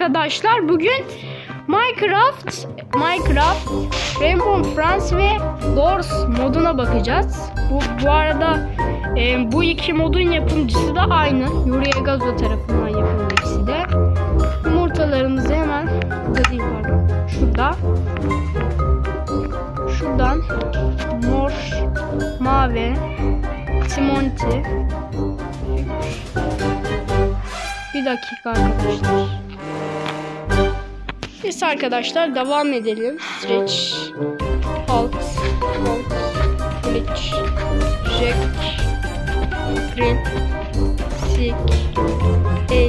arkadaşlar bugün Minecraft, Minecraft, Rainbow Friends ve Doors moduna bakacağız. Bu, bu arada e, bu iki modun yapımcısı da aynı. Yuri Egazo tarafından yapıldı ikisi de. Yumurtalarımızı hemen burada değil pardon. Şurada. Şuradan mor, mavi, Timonti, bir dakika arkadaşlar. Biz arkadaşlar devam edelim. Stretch, Halt, Halt, Glitch, Jack, Green, Sick, A,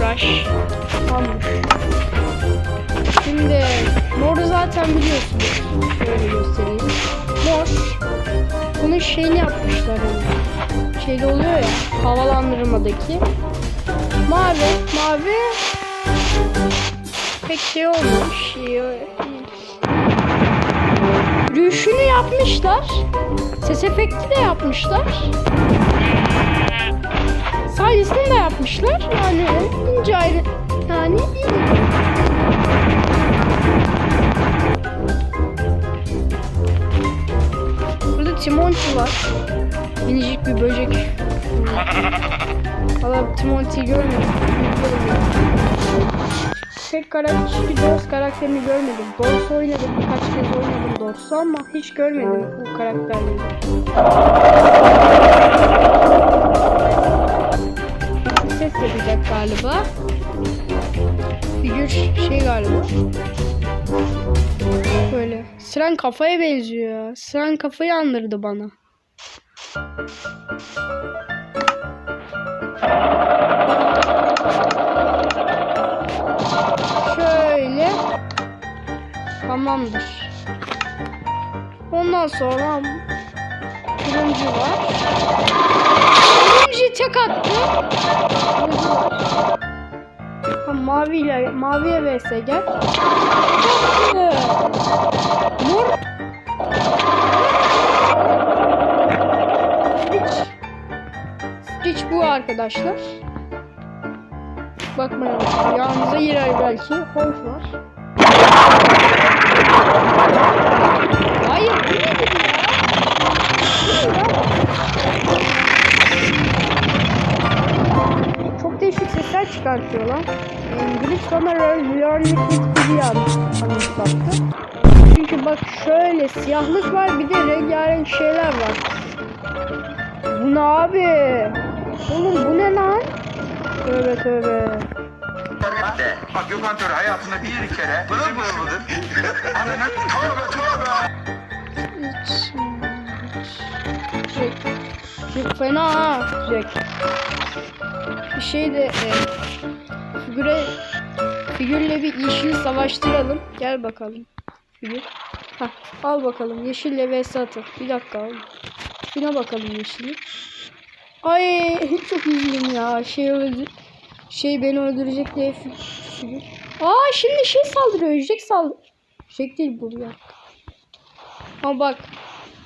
Rush, Hamur. Şimdi moru zaten biliyorsunuz. Şöyle göstereyim. Mor. Bunun şeyini yapmışlar. Hani. Şeyde oluyor ya havalandırmadaki. Mavi, mavi pek şey olmamış. Rüşünü yapmışlar. Ses efekti de yapmışlar. Sayısını da yapmışlar. Yani ince ayrı yani iyi. Burada Timonti var. Minicik bir böcek. Valla Timonti'yi görmedim. Tek karakter, hiçbir Dors karakterini görmedim. Dors oynadım, birkaç kez oynadım Dors'u ama hiç görmedim bu karakterleri. Ses yapacak galiba. Figür şey galiba. Böyle. Sıran kafaya benziyor. Sıran kafayı andırdı bana. Tamamdır. Ondan sonra turuncu var. Turuncu tek attı. Ha, maviyle maviye vs gel. Mor. Stitch. Stitch bu arkadaşlar. Bakmayın. Yanınıza girer belki. Hoş var. Hayır. bu nedir ya? Çok değişik sesler çıkartıyor lan. İngiliz bana Learn Liquid gibi anımsattı. Çünkü bak şöyle siyahlık var bir de rengarenk şeyler var. Bu ne abi? Oğlum bu ne lan? Tövbe tövbe. Bak Gökhan Töre hayatında bir kere bıdır bıdır bıdır. Ananı tövbe tövbe. Jack. Jack fena ha. Jack. Bir şey de e, figüre figürle bir yeşil savaştıralım. Gel bakalım. Figür. Hah, al bakalım yeşille vs atın. Bir dakika al. Şuna bakalım yeşili. Ay çok üzüldüm ya. Şey öldü. Şey beni öldürecek diye. Aa şimdi şey saldırıyor. Jack saldırıyor. Jack değil bu ya. Ama bak.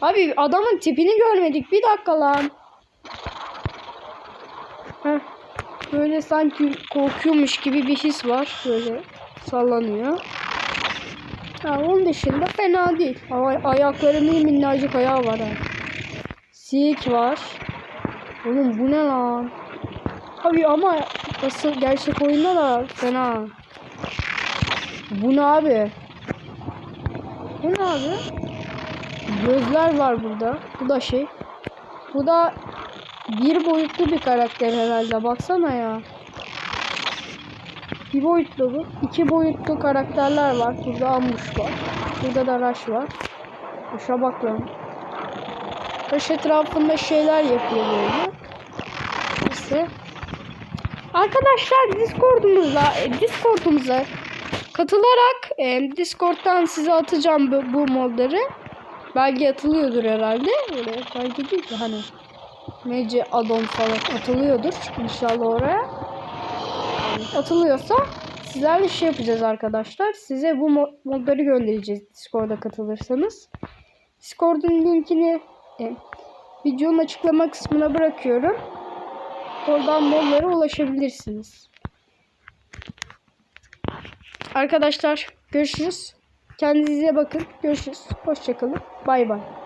Abi adamın tipini görmedik. Bir dakika lan. Heh. Böyle sanki korkuyormuş gibi bir his var. Böyle sallanıyor. Ha, onun dışında fena değil. Ama ayaklarının minnacık ayağı var ha. Sik var. Oğlum bu ne lan? Abi ama nasıl gerçek oyunda da fena. Bu ne abi? Bu ne abi? Gözler var burada. Bu da şey. Bu da bir boyutlu bir karakter herhalde. Baksana ya. Bir boyutlu bu. İki boyutlu karakterler var. Burada Ambush var. Burada da Rush var. Rush'a bak lan. Rush etrafında şeyler yapıyor böyle. İşte. Arkadaşlar Discord'umuza Discord'umuza katılarak e, Discord'dan size atacağım bu, bu modları. Belki atılıyordur herhalde. Öyle belki değil de hani MC addon falan atılıyordur inşallah oraya. Atılıyorsa sizlerle şey yapacağız arkadaşlar. Size bu mo- modları göndereceğiz Discord'a katılırsanız. Discord'un linkini e, videonun açıklama kısmına bırakıyorum. Oradan modlara ulaşabilirsiniz. Arkadaşlar görüşürüz. Kendinize bakın. Görüşürüz. Hoşçakalın. Bay bay.